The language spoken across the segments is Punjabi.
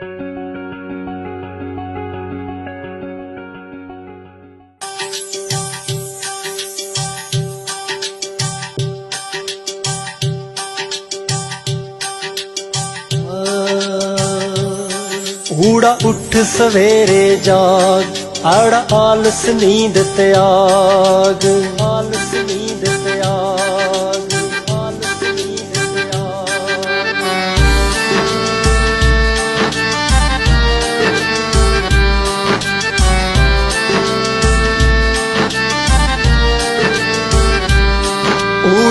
ਊੜਾ ਉੱਠ ਸਵੇਰੇ ਜਾਗ ਆੜਾ ਆਲਸ ਨੀਂਦ ਤਿਆਗ ਆਲਸ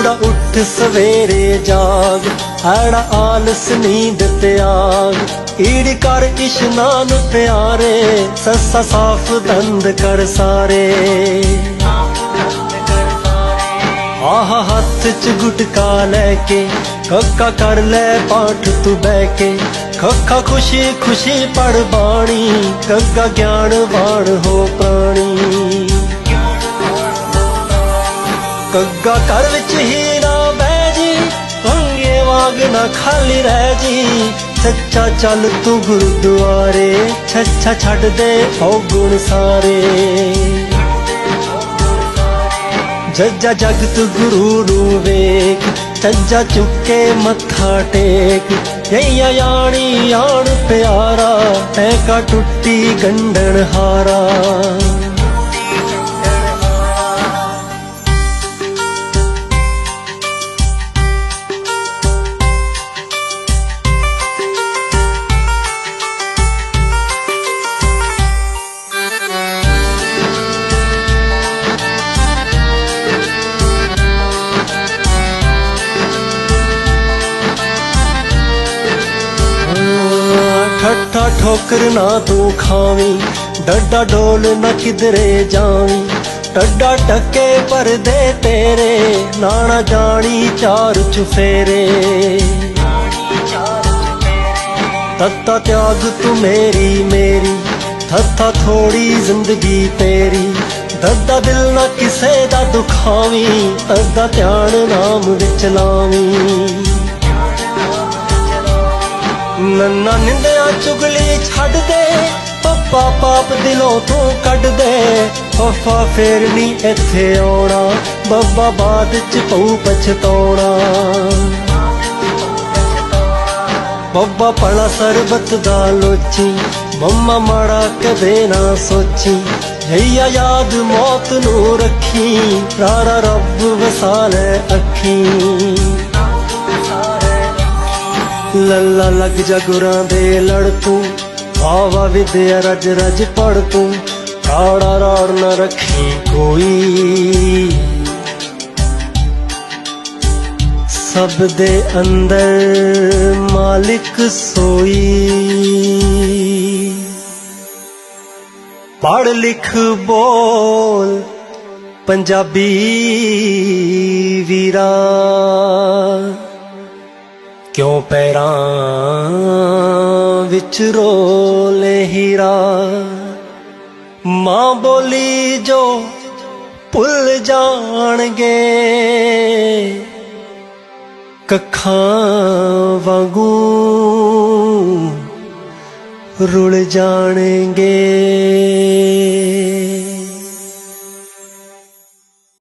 ਊੜਾ ਉੱਠ ਸਵੇਰੇ ਜਾਗ ਆੜਾ ਆਲਸ ਨੀਂਦ ਤਿਆਗ ਈੜ ਕਰ ਇਸ਼ਨਾਨ ਪਿਆਰੇ, ਸੱਸਾ ਸਾਫ਼ ਦੰਦ ਕਰ ਸਾਰੇ। ਆਹ ਹੱਥ ਚ ਗੁਟਕਾ ਲੈ ਕੇ ਕੱਕਾ ਕਰ ਲੈ ਪਾਠ ਤੂੰ ਬਹਿ ਕੇ। ਖੱਖਾ ਖੁਸ਼ੀ ਖੁਸ਼ੀ ਪੜ ਬਾਣੀ ਕੱਗਾ ਗਿਆਨ ਬਾਣ ਹੋ ਪ੍ਰਾਣੀ। ਕੱਗਾ ਘਰ ਵਿੱਚ ਹੀ ਨਾ ਬਹਿ ਜੀ ਭੰਗੇ ਵਾਂਗ ਨਾ ਖਾਲੀ ਰਹਿ ਜੀ। ਸੱਚਾ ਚੱਲ ਤੂੰ ਗੁਰਦੁਆਰੇ ਛੱਛਾ ਛੱਡ ਦੇ ਔਗੁਣ ਸਾਰੇ। ਜੱਜਾ ਜਗਤ ਗੁਰੂ ਨੂੰ ਵੇਖ ਚੱਜਾ ਚੁੱਕੇ ਮੱਥਾ ਟੇਕ। ਜਈਆ ਯਾਣੀ ਆਣ ਪਿਆਰਾ ਐ ਕਾ ਟੁੱਟੀ ਗੰਢਣ ਹਾਰਾ ਠੋਕਰ ਨਾ ਤੂੰ ਖਾਵੀਂ ਡੱਡਾ ਡੋਲ ਨਾ ਕਿਧਰੇ ਜਾਵੀਂ। ਟੱਡਾ ਟੱਕੇ ਪਰਦੇ ਤੇਰੇ, ਨਾਣਾ ਜਾਣੀ ਚਾਰ ਚੁਫੇਰੇ ਤੱਤਾ ਤਿਆਗ ਤੂੰ ਮੇਰੀ ਮੇਰੀ ਥੱਥਾ ਥੋੜੀ ਜ਼ਿੰਦਗੀ ਤੇਰੀ। ਦੱਦਾ ਦਿਲ ਨਾ ਕਿਸੇ ਦਾ ਦੁਖਾਵੀਂ ਅੱਦਾ ਧਿਆਨ ਨਾਮ ਵਿੱਚ ਲਾਵੀਂ। ਨੰਨਾ ਨਿੰਦੇ ਚੁਗਲੀ ਛੱਡ ਦੇ, ਪੱਪਾ ਪਾਪ ਦਿਲੋਂ ਤੋਂ ਕੱਢ ਦੇ। ਫਫਾ ਫੇਰ ਨੀ ਇੱਥੇ ਆਉਣਾ, ਬੱਬਾ ਬਾਦ ਚ ਪਊ ਪਛਤਾਉਣਾ। ਬੱਬਾ ਪੜਾ ਸਰਬਤ ਦਾ ਲੋਚੀ, ਮੰਮਾ ਮਾੜਾ ਕਦੇ ਨਾ ਸੋਚੀ। ਜਈਆ ਯਾਦ ਮੌਤ ਨੂੰ ਰੱਖੀ, ਰਾਰਾ ਰੱਬ ਵਸਾਲੇ ਅੱਖੀ। ਲੱਲਾ ਲੱਗ ਜਾ ਗੁਰਾਂ ਦੇ ਲੜ ਤੂੰ ਆਵਾ ਵਿਦਿਆ ਰਜ ਰਜ ਪੜ ਤੂੰ ਰਾੜਾ ਰਾੜ ਨਾ ਰੱਖੀ ਕੋਈ। ਸਭ ਦੇ ਅੰਦਰ ਮਾਲਿਕ ਸੋਈ। ਪੜ ਲਿਖ ਬੋਲ ਪੰਜਾਬੀ ਵੀਰਾਂ। ਕਿਉਂ ਪੈਰਾਂ ਵਿੱਚ ਰੋਲੇ ਹੀਰਾ ਮਾਂ ਬੋਲੀ ਜੋ ਭੁੱਲ ਜਾਣਗੇ। ਕੱਖਾਂ ਵਾਂਗੂ ਰੁਲ ਜਾਣਗੇ।